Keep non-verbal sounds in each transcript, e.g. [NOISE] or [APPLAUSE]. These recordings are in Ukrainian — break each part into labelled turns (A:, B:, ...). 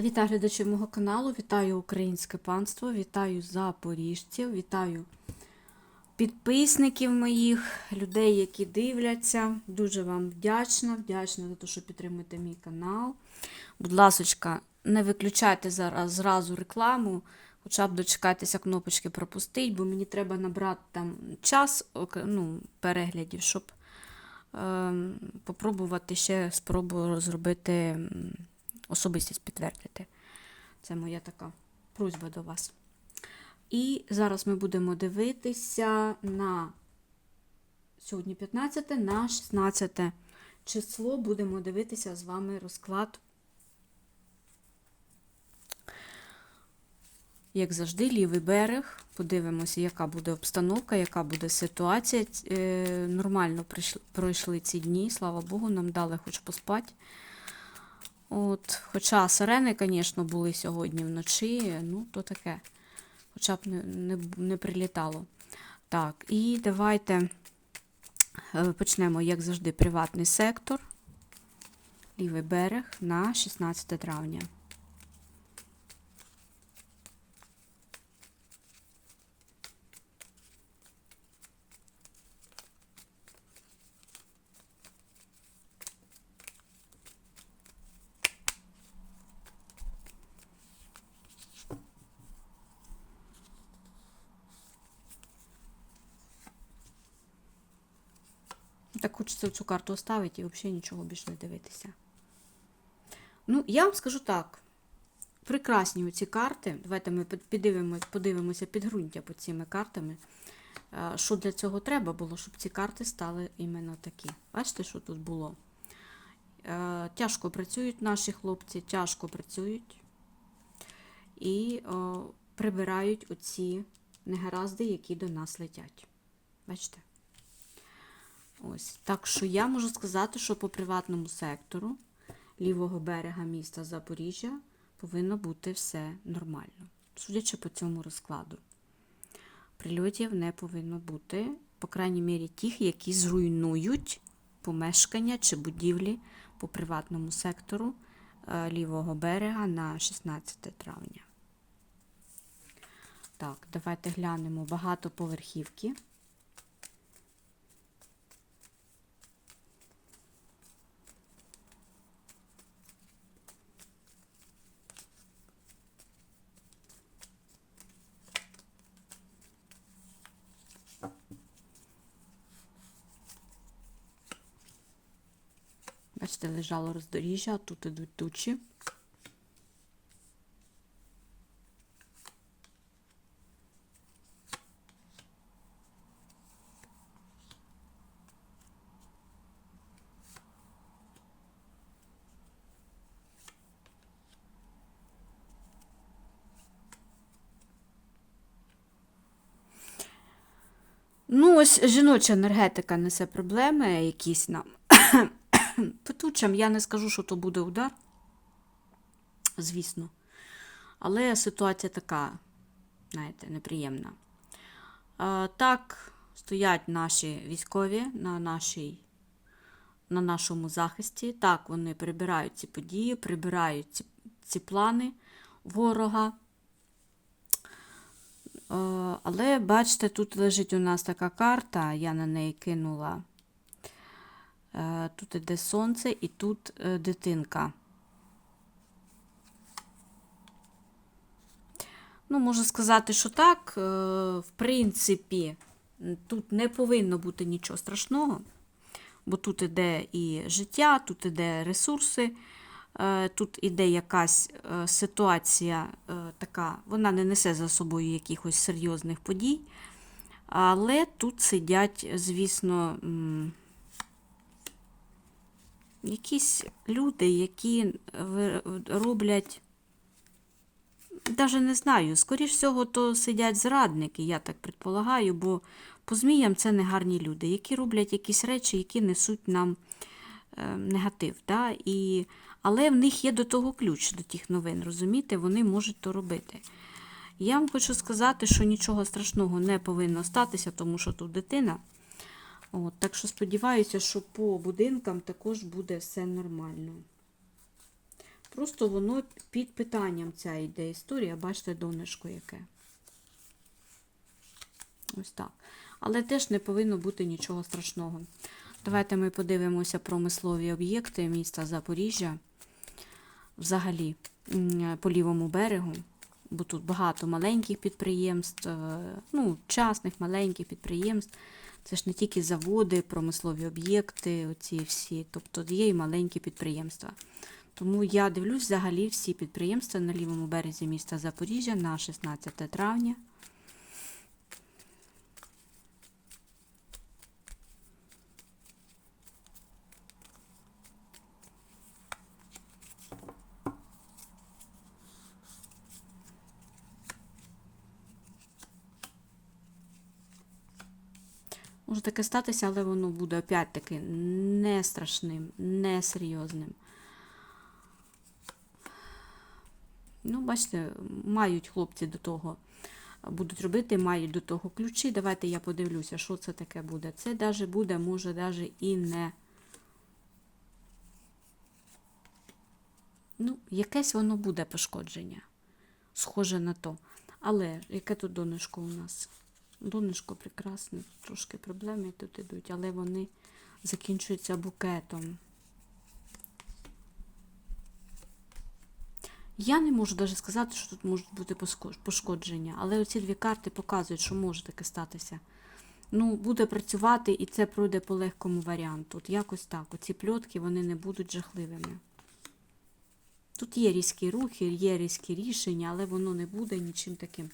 A: Вітаю глядачів мого каналу, вітаю українське панство, вітаю запоріжців, вітаю підписників моїх, людей, які дивляться. Дуже вам вдячна, вдячна за те, що підтримуєте мій канал. Будь ласочка, не виключайте зараз зразу рекламу, хоча б дочекайтеся кнопочки пропустить, бо мені треба набрати там час ну, переглядів, щоб ем, попробувати ще спробую зробити особистість підтвердити. Це моя така просьба до вас. І зараз ми будемо дивитися на сьогодні 15, на 16 число. Будемо дивитися з вами розклад. Як завжди, лівий берег. Подивимося, яка буде обстановка, яка буде ситуація. Е, Нормально пройшли ці дні, слава Богу, нам дали хоч поспати. От, хоча сирени, звісно, були сьогодні вночі, ну, то таке. Хоча б не, не, не прилітало. Так, і давайте е, почнемо, як завжди, приватний сектор. Лівий берег на 16 травня. Так хочеться цю карту оставити і взагалі нічого більше не дивитися. Ну, я вам скажу так. Прекрасні ці карти. Давайте ми піддивимось, подивимося підґрунтя під цими картами. Що для цього треба було, щоб ці карти стали іменно такі. Бачите, що тут було? Тяжко працюють наші хлопці, тяжко працюють і прибирають оці негаразди, які до нас летять. Бачите? Ось. Так що я можу сказати, що по приватному сектору лівого берега міста Запоріжжя повинно бути все нормально. Судячи по цьому розкладу. Прильотів не повинно бути, по крайній мірі, тих, які зруйнують помешкання чи будівлі по приватному сектору е, лівого берега на 16 травня. Так, давайте глянемо багатоповерхівки. Бачите, лежало роздоріжжя, а тут ідуть тучі. Ну, ось жіноча енергетика несе проблеми якісь нам. [CLEARS THROAT] Петучам я не скажу, що то буде удар, звісно. Але ситуація така, знаєте, неприємна. Так, стоять наші військові на, нашій, на нашому захисті. Так, вони прибирають ці події, прибирають ці, ці плани ворога. Але бачите, тут лежить у нас така карта, я на неї кинула. Е, Тут іде сонце і тут е, дитинка. Ну, можу сказати, що так, е, в принципі, тут не повинно бути нічого страшного, бо тут іде і життя, тут іде ресурси, тут іде якась ситуація така, вона не несе за собою якихось серйозних подій, але тут сидять, звісно, якісь люди, які роблять, навіть не знаю, скоріш всього, то сидять зрадники, я так предполагаю, бо по зміям це не гарні люди, які роблять якісь речі, які несуть нам е, негатив. Да? І, але в них є до того ключ, до тих новин, розумієте, вони можуть то робити. Я вам хочу сказати, що нічого страшного не повинно статися, тому що тут дитина. От, так що сподіваюся, що по будинкам також буде все нормально. Просто воно під питанням ця йде історія, бачите, донечко яке. Ось так. Але теж не повинно бути нічого страшного. Давайте ми подивимося промислові об'єкти міста Запоріжжя. Взагалі, по лівому берегу, бо тут багато маленьких підприємств, е, ну, частних маленьких підприємств. Це ж не тільки заводи, промислові об'єкти, оці всі, тобто є і маленькі підприємства. Тому я дивлюсь взагалі всі підприємства на лівому березі міста Запоріжжя на 16 травня. Таке статися, але воно буде опять-таки не страшним, не серйозним. Ну, бачите, мають хлопці до того, будуть робити, мають до того ключі. Давайте я подивлюся, що це таке буде. Це даже буде, може, даже і не. Ну, якесь воно буде пошкодження. Схоже на то. Але яке тут донечко у нас? Донечко прекрасне, трошки проблеми тут ідуть, але вони закінчуються букетом. Я не можу навіть сказати, що тут можуть бути пошкодження, але оці дві карти показують, що може таке статися. Ну, буде працювати і це пройде по легкому варіанту. От якось так. Оці пльотки вони не будуть жахливими. Тут є різкі рухи, є різкі рішення, але воно не буде нічим таким.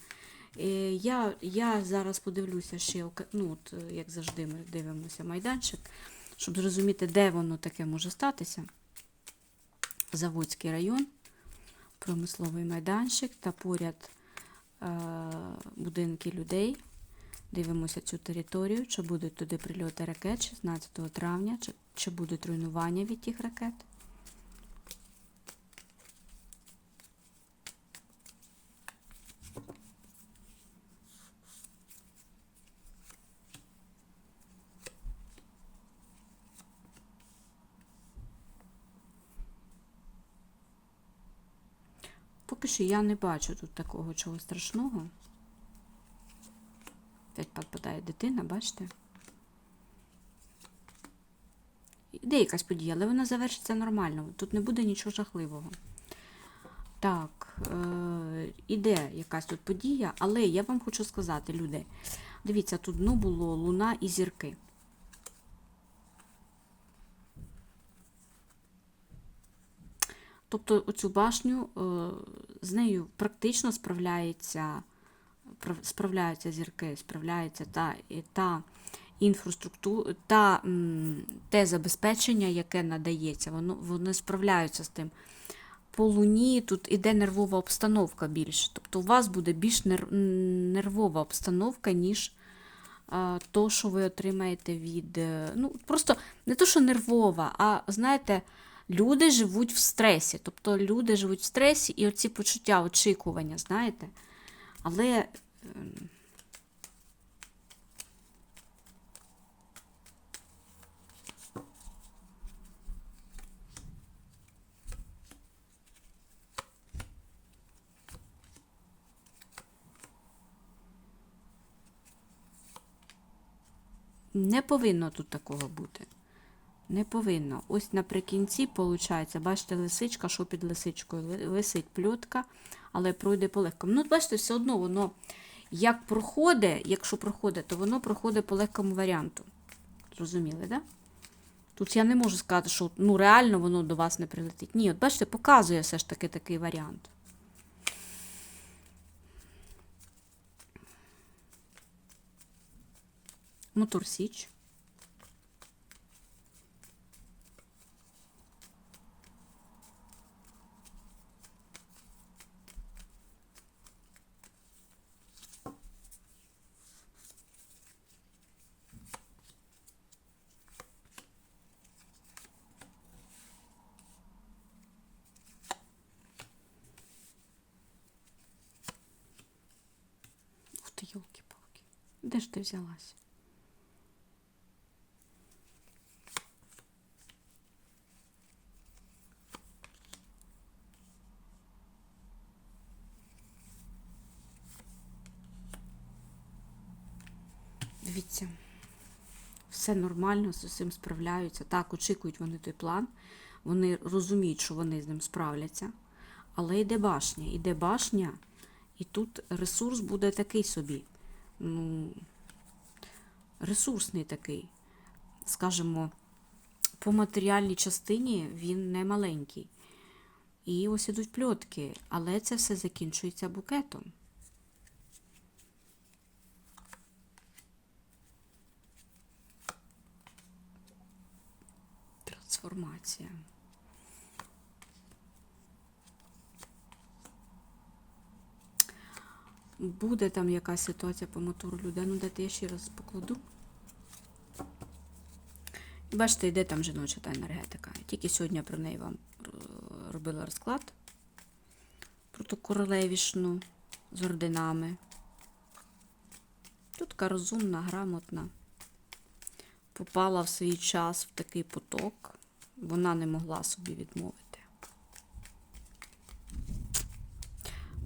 A: Я, я зараз подивлюся ще, ну, от, е, як завжди, ми дивимося майданчик, щоб зрозуміти, де воно таке може статися. Заводський район, промисловий майданчик та поряд е, будинки людей. Дивимося цю територію, чи будуть туди прильоти ракет 16 травня, чи, чи будуть руйнування від тих ракет. Поки що я не бачу тут такого чого страшного. Опять підпадає дитина, бачите? Іде якась подія, але вона завершиться нормально. Тут не буде нічого жахливого. Так, е, іде якась тут подія, але я вам хочу сказати, люди, дивіться, тут дно було луна і зірки. Тобто оцю башню е, з нею практично справляється, справляються зірки, справляється та, та інфраструктура, та те забезпечення, яке надається, воно, вони справляються з тим. По луні тут іде нервова обстановка більше. Тобто у вас буде більш нервова обстановка, ніж то, що ви отримаєте від. е, Ну, просто не то, що нервова, а знаєте, люди живуть в стресі. Тобто люди живуть в стресі і оці почуття очікування, знаєте. Але. ем, Не повинно тут такого бути. Не повинно. Ось наприкінці, виходить, бачите, лисичка, що під лисичкою Ви- висить пльотка, але пройде по легкому. Ну, бачите, все одно воно як проходить, якщо проходить, то воно проходить по легкому варіанту. Зрозуміли, так? Да? Тут я не можу сказати, що ну, реально воно до вас не прилетить. Ні, от бачите, показує все ж таки такий варіант. Мотор Січ. Де ж ти взялась? Дивіться, все нормально, з усім справляються. Так, очікують вони той план, вони розуміють, що вони з ним справляться. Але йде башня, йде башня, і тут ресурс буде такий собі. Ну, ресурсний такий. Скажімо, по матеріальній частині він не маленький. І ось ідуть пльотки, але це все закінчується букетом. Трансформація. Буде там якась ситуація по мотору людей. Ну, дайте я ще раз покладу. Бачите, йде там жіноча та енергетика. Тільки сьогодні про неї вам робила розклад. Про ту королевішну з орденами. Тут така розумна, грамотна. Попала в свій час в такий поток. Вона не могла собі відмовити.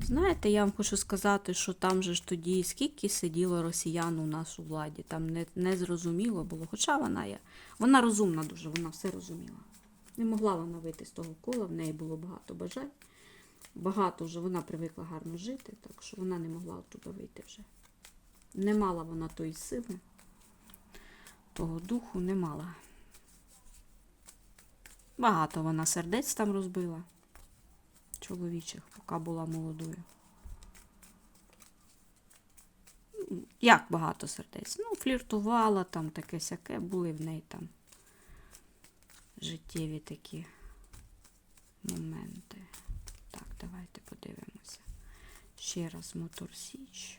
A: Знаєте, я вам хочу сказати, що там же ж тоді скільки сиділо росіян у нас у владі, там не, не зрозуміло було. Хоча вона є. Вона розумна дуже, вона все розуміла. Не могла вона вийти з того кола, в неї було багато бажань. Багато вже вона привикла гарно жити, так що вона не могла оттуда вийти вже. Не мала вона тої сили, того духу не мала. Багато вона сердець там розбила чоловічих, поки була молодою. Як багато сердець? Ну, фліртувала там таке сяке, були в неї там життєві такі моменти. Так, давайте подивимося. Ще раз мотор Січ.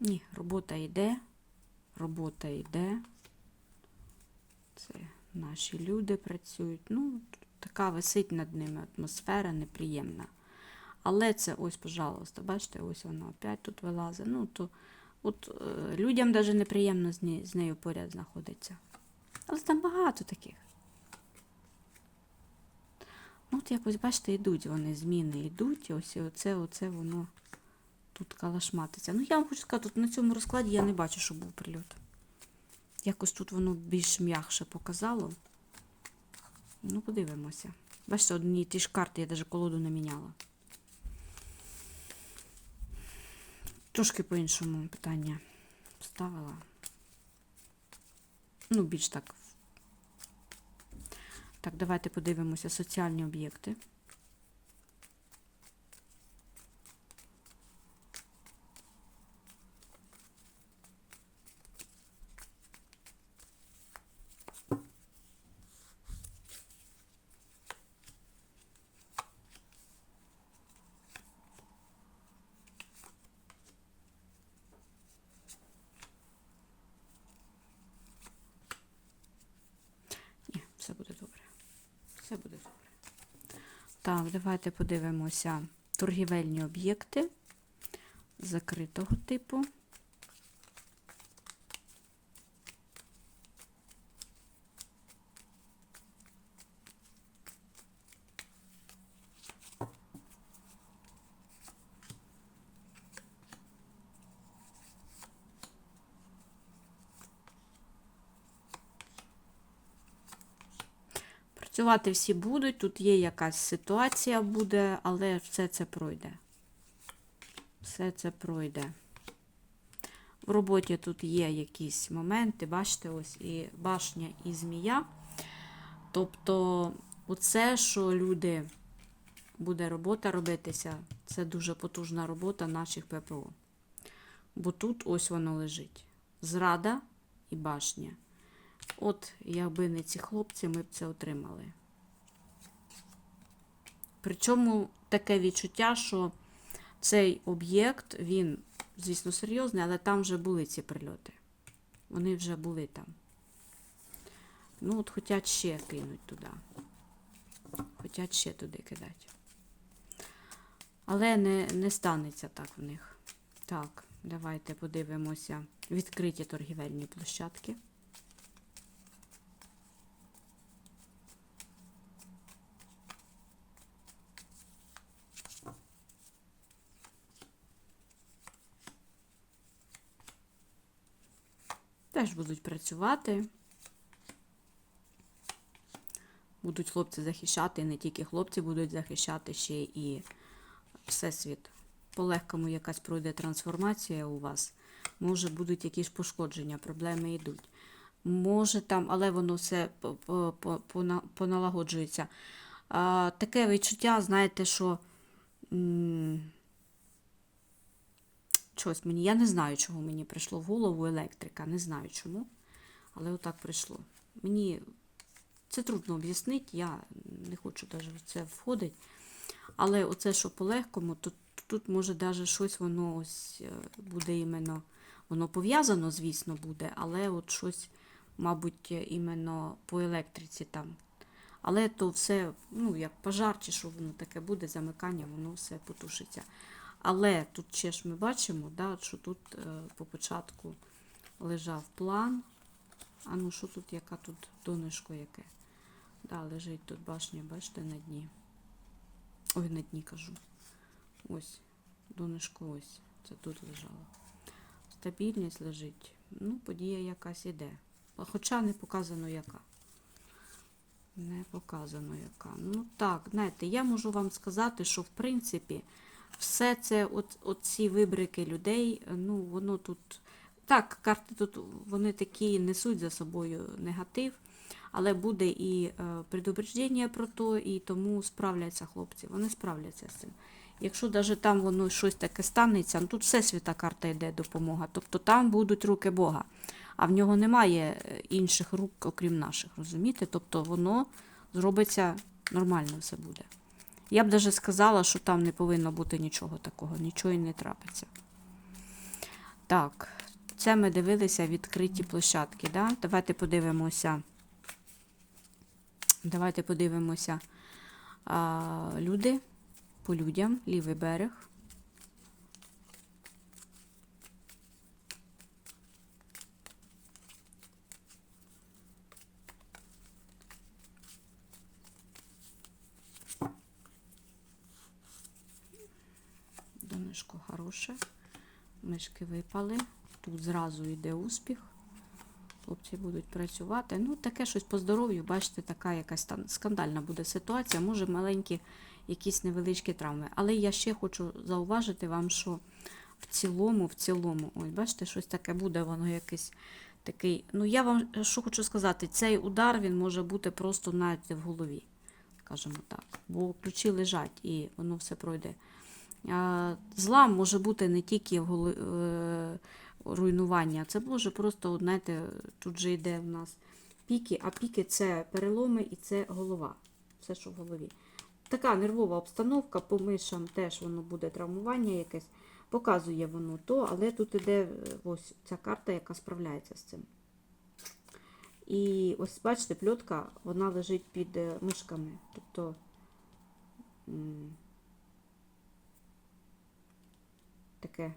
A: Ні, робота йде, робота йде. Це наші люди працюють. Ну, така висить над ними атмосфера неприємна. Але це ось, пожалуйста, бачите, ось вона опять тут вилазить. Ну, то от е, людям навіть неприємно з, нею, з нею поряд знаходиться. Але там багато таких. Ну, от якось, бачите, йдуть вони, зміни йдуть, ось і оце, оце воно тут калашматиться. Ну, я вам хочу сказати, тут на цьому розкладі я не бачу, що був прильот. Якось тут воно більш м'якше показало. Ну, подивимося. Бачите, одні ті ж карти, я навіть колоду не міняла. Трошки по-іншому питання ставила. Ну, більш так. Так, давайте подивимося соціальні об'єкти. Ні, все буде добре. Все буде добре. Так, давайте подивимося торгівельні об'єкти закритого типу. Працювати всі будуть, тут є якась ситуація буде, але все це пройде. Все це пройде. В роботі тут є якісь моменти, бачите, ось і башня, і змія. Тобто, оце, що люди буде робота робитися, це дуже потужна робота наших ППО. Бо тут ось воно лежить. Зрада і башня. От, якби не ці хлопці, ми б це отримали. Причому таке відчуття, що цей об'єкт, він, звісно, серйозний, але там вже були ці прильоти. Вони вже були там. Ну, от хочуть ще кинуть туди. Хочуть ще туди кидати. Але не, не станеться так в них. Так, давайте подивимося відкриті торгівельні площадки. Теж будуть працювати. Будуть хлопці захищати, і не тільки хлопці будуть захищати, ще і всесвіт. По-легкому якась пройде трансформація у вас. Може, будуть якісь пошкодження, проблеми йдуть. Може там, але воно все по- по- по- пона- поналагоджується. Таке відчуття, знаєте, що. Щось мені, я не знаю, чого мені прийшло в голову електрика, не знаю чому. Але отак прийшло. Мені це трудно об'яснити, я не хочу навіть в це входити. Але оце, що по-легкому, то тут може навіть щось воно ось е, буде іменно, воно пов'язано, звісно, буде, але от щось, мабуть, е, іменно по електриці там. Але то все, ну, як пожар, чи що воно таке буде, замикання, воно все потушиться. Але тут ще ж ми бачимо, да, що тут е, по початку лежав план. А ну що тут, яка тут донышко яке? Да, лежить тут башня, бачите, на дні. Ой, на дні кажу. Ось, донышко ось. Це тут лежало. Стабільність лежить. Ну, подія якась іде. Хоча не показано яка. Не показано яка. Ну так, знаєте, я можу вам сказати, що в принципі все це, от, от ці вибрики людей, ну, воно тут. Так, карти тут вони такі несуть за собою негатив, але буде і е, предупреждення про то, і тому справляться хлопці. Вони справляться з цим. Якщо навіть там воно щось таке станеться, ну тут все свята карта йде допомога. Тобто там будуть руки Бога, а в нього немає е, інших рук, окрім наших, розумієте? Тобто воно зробиться нормально все буде. Я б навіть сказала, що там не повинно бути нічого такого, нічого і не трапиться. Так, це ми дивилися відкриті площадки. Да? Давайте подивимося. Давайте подивимося а, люди по людям, лівий берег. Хороше. Мишки випали. Тут зразу йде успіх. Хлопці будуть працювати. Ну, таке щось по здоров'ю, бачите, така якась там скандальна буде ситуація. Може, маленькі якісь невеличкі травми. Але я ще хочу зауважити вам, що в цілому, в цілому, ось, бачите, щось таке буде, воно якийсь такий. Ну, я вам що хочу сказати, цей удар він може бути просто навіть в голові, скажімо так. Бо ключі лежать і воно все пройде. А, Злам може бути не тільки в е, руйнування, це може просто, знаєте, тут же йде в нас піки, а піки це переломи і це голова. Все, що в голові. Така нервова обстановка, по мишам теж воно буде травмування якесь. Показує воно то, але тут іде е, ось ця карта, яка справляється з цим. І ось, бачите, пльотка, вона лежить під е, мишками. Тобто. Таке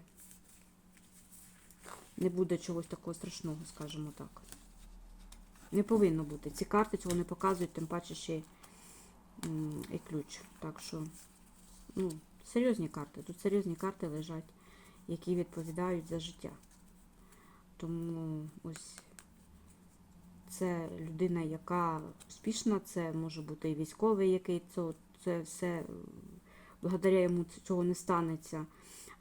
A: не буде чогось такого страшного, скажімо так. Не повинно бути. Ці карти цього не показують, тим паче ще і ключ. Так що, ну, серйозні карти. Тут серйозні карти лежать, які відповідають за життя. Тому ось це людина, яка успішна, це може бути і військовий, який це, це все благодаря йому цього не станеться.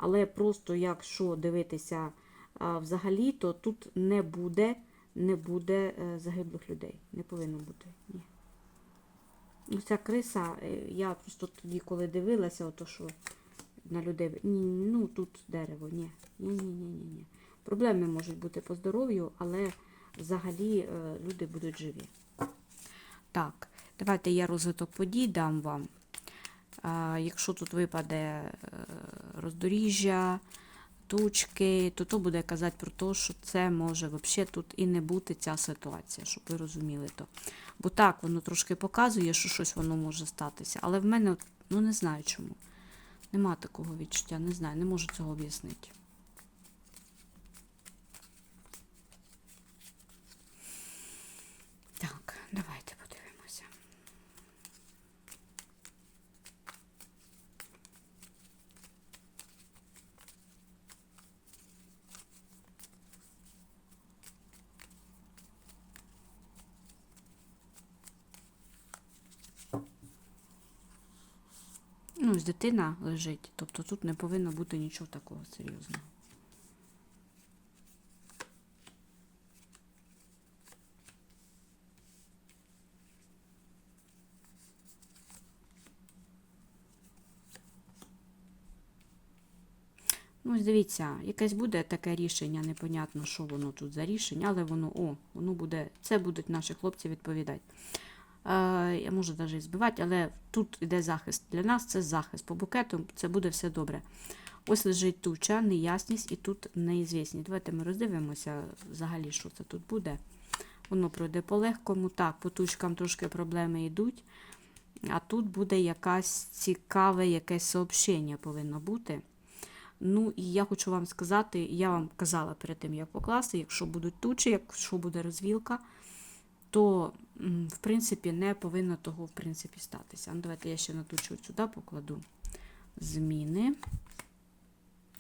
A: Але просто якщо дивитися взагалі, то тут не буде, не буде е, загиблих людей. Не повинно бути. Ні. Ну, Ця криса, е, я просто тоді, коли дивилася, ото що на людей. Ні, ну тут дерево, ні. Ні, ні, ні, ні, ні. Проблеми можуть бути по здоров'ю, але взагалі е, люди будуть живі. Так, давайте я розвиток подій дам вам. Якщо тут випаде е, роздоріжжя, тучки, то то буде казати про те, що це може взагалі тут і не бути ця ситуація, щоб ви розуміли то. Бо так, воно трошки показує, що щось воно може статися. Але в мене, ну не знаю чому. Нема такого відчуття, не знаю, не можу цього об'яснити. Так, давайте подивимося. Ну, ось дитина лежить, тобто тут не повинно бути нічого такого серйозного. Ну, ось дивіться, якесь буде таке рішення, непонятно, що воно тут за рішення, але воно, о, воно буде, це будуть наші хлопці відповідати. Я можу навіть збивати, але тут йде захист. Для нас це захист. По букету це буде все добре. Ось лежить туча, неясність і тут неізвісність. Давайте ми роздивимося взагалі, що це тут буде. Воно пройде по легкому. Так, по тучкам трошки проблеми йдуть. А тут буде якась цікаве якесь сообщення повинно бути. Ну, і я хочу вам сказати, я вам казала перед тим, як покласти, якщо будуть тучі, якщо буде розвілка, то, в принципі, не повинно того, в принципі, статися. Ну, давайте я ще на тучу от сюди покладу зміни.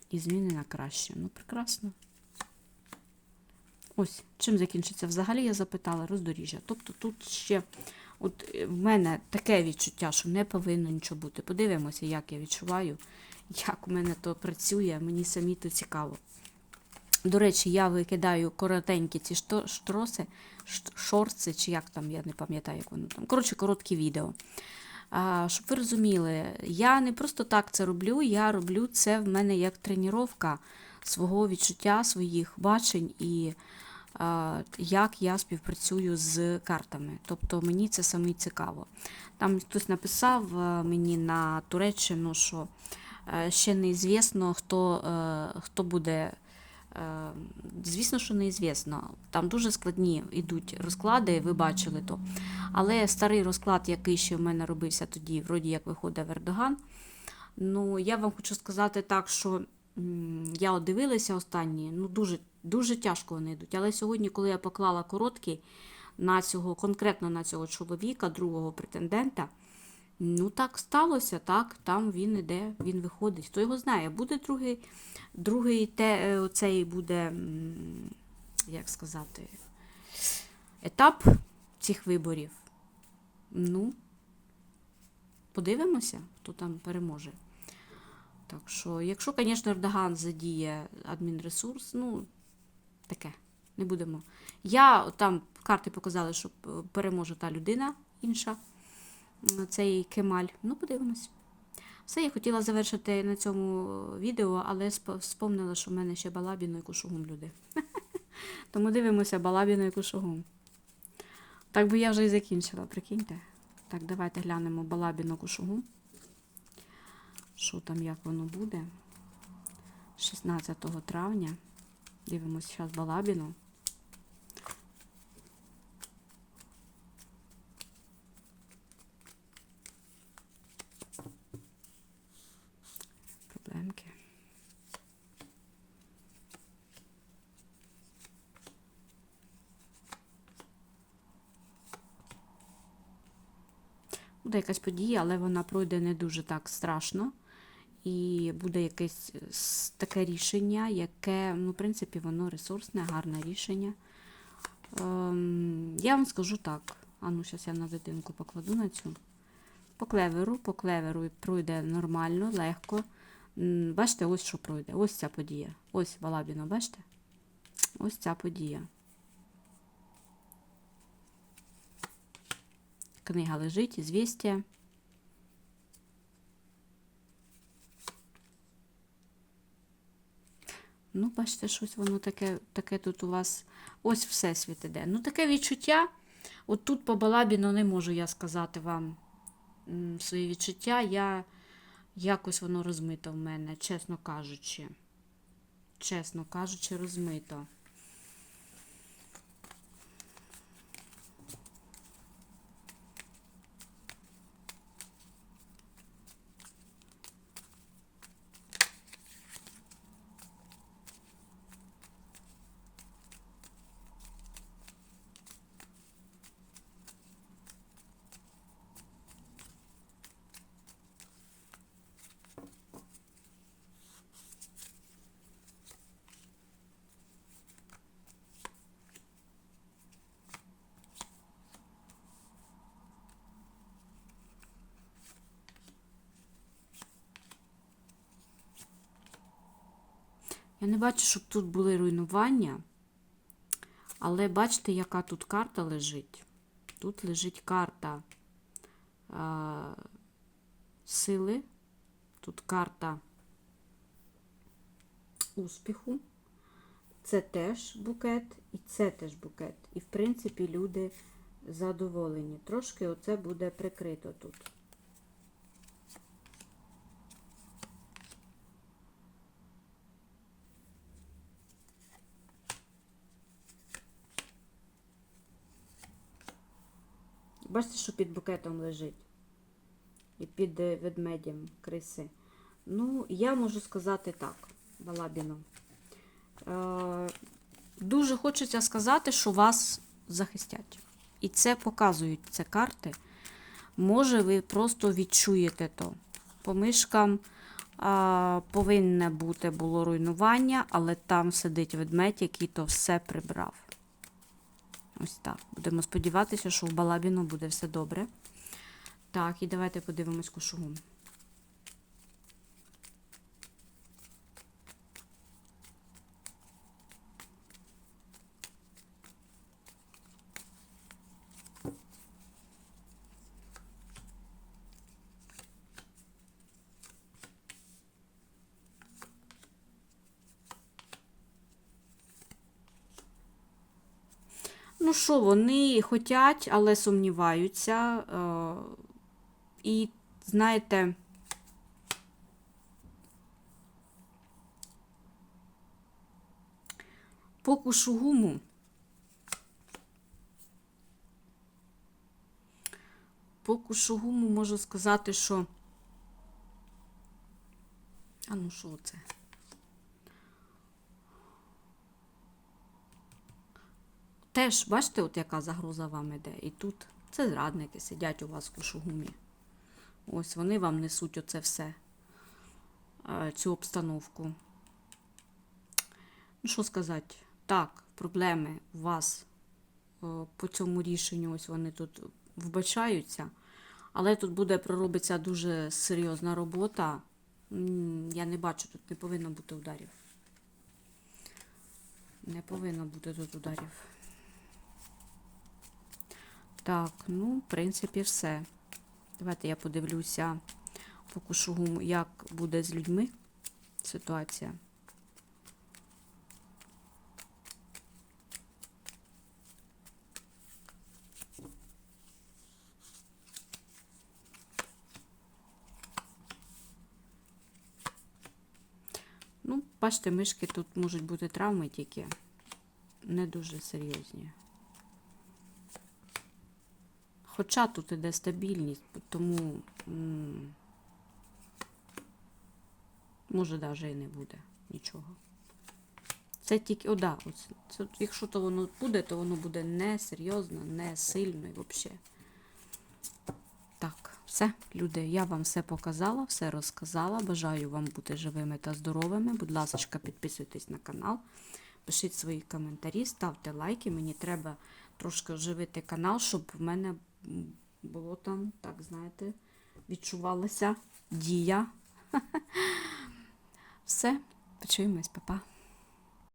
A: І зміни на краще. Ну, прекрасно. Ось, чим закінчиться взагалі, я запитала, роздоріжжя. Тобто тут ще, от е, в мене таке відчуття, що не повинно нічого бути. Подивимося, як я відчуваю, як у мене то працює, мені самі то цікаво. До речі, я викидаю коротенькі ці штроси, шорти, чи як там, я не пам'ятаю, як воно там. Коротше, короткі відео. А, щоб ви розуміли, я не просто так це роблю, я роблю це в мене як тренування свого відчуття, своїх бачень і а, як я співпрацюю з картами. Тобто мені це саме цікаво. Там хтось написав е, мені на Туреччину, що е, ще неізвісно, хто, е, хто буде. Е, Звісно, що неізвісно. Там дуже складні йдуть розклади, ви бачили то. Але старий розклад, який ще в мене робився тоді, вроді як виходить Вердоган. Ну, я вам хочу сказати так, що я дивилася останні, ну дуже, дуже тяжко вони йдуть. Але сьогодні, коли я поклала короткий на цього, конкретно на цього чоловіка, другого претендента, ну так сталося, так, там він іде, він виходить. Хто його знає, буде другий, другий те, е, оцей буде, як сказати, етап цих виборів. Ну, подивимося, хто там переможе. Так що, якщо, звісно, Ердоган задіє адмінресурс, ну, таке, не будемо. Я там карти показали, що е, переможе та людина інша, цей Кемаль. Ну, подивимось. Все, я хотіла завершити на цьому відео, але сп- вспомнила, що в мене ще Балабіно і Кушугум люди. [LAUGHS] Тому дивимося Балабіно і Кушугум. Так би я вже і закінчила, прикиньте. Так, давайте глянемо Балабіно Кушугум. Що там, як воно буде? 16 травня. Дивимося зараз Балабіну. Буде якась подія, але вона пройде не дуже так страшно. І буде якесь таке рішення, яке, ну, в принципі, воно ресурсне, гарне рішення. Ем, я вам скажу так. А ну, зараз я на дитинку покладу на цю. По клеверу, по клеверу пройде нормально, легко. Бачите, ось що пройде. Ось ця подія. Ось Балабіно, бачите? Ось ця подія. Книга лежить, ізвістя. Ну, бачите, щось воно таке, таке тут у вас. Ось всесвіт іде. Ну, таке відчуття. От тут по Балабіну не можу я сказати вам свої відчуття. Я якось воно розмито в мене, чесно кажучи. Чесно кажучи, розмито. Я не бачу, щоб тут були руйнування. Але бачите, яка тут карта лежить. Тут лежить карта а, сили, тут карта успіху. Це теж букет, і це теж букет. І, в принципі, люди задоволені. Трошки оце буде прикрито тут. Бачите, що під букетом лежить? І під е, ведмедем криси. Ну, я можу сказати так, Балабіно. Е, дуже хочеться сказати, що вас захистять. І це показують це карти. Може, ви просто відчуєте то. По мишкам а, повинне бути було руйнування, але там сидить ведмедь, який то все прибрав. Ось так. Будемо сподіватися, що в Балабіно буде все добре. Так, і давайте подивимось кошугум. Ну що, вони хотять, але сумніваються. Е, і, знаєте, по кушугуму по кушугуму можу сказати, що. А ну що це? Теж, бачите, от яка загроза вам іде. І тут це зрадники сидять у вас в кушугумі. Ось вони вам несуть оце все, е, цю обстановку. Ну, що сказати? Так, проблеми у вас е, по цьому рішенню, ось вони тут вбачаються. Але тут буде проробиться дуже серйозна робота. Я не бачу, тут не повинно бути ударів. Не повинно бути тут ударів. Так, ну, в принципі, все. Давайте я подивлюся по кушугуму, як буде з людьми ситуація. Ну, бачите, мишки тут можуть бути травми тільки не дуже серйозні. Хоча тут іде стабільність, тому може навіть і не буде нічого. Це тільки, о, да, ось, це, якщо то воно буде, то воно буде не серйозно, не сильно і взагалі. Так, все, люди, я вам все показала, все розказала. Бажаю вам бути живими та здоровими. Будь ласка, підписуйтесь на канал, пишіть свої коментарі, ставте лайки. Мені треба трошки оживити канал, щоб в мене було там, так, знаєте, відчувалася дія. [LAUGHS] Все, почуємось, па-па.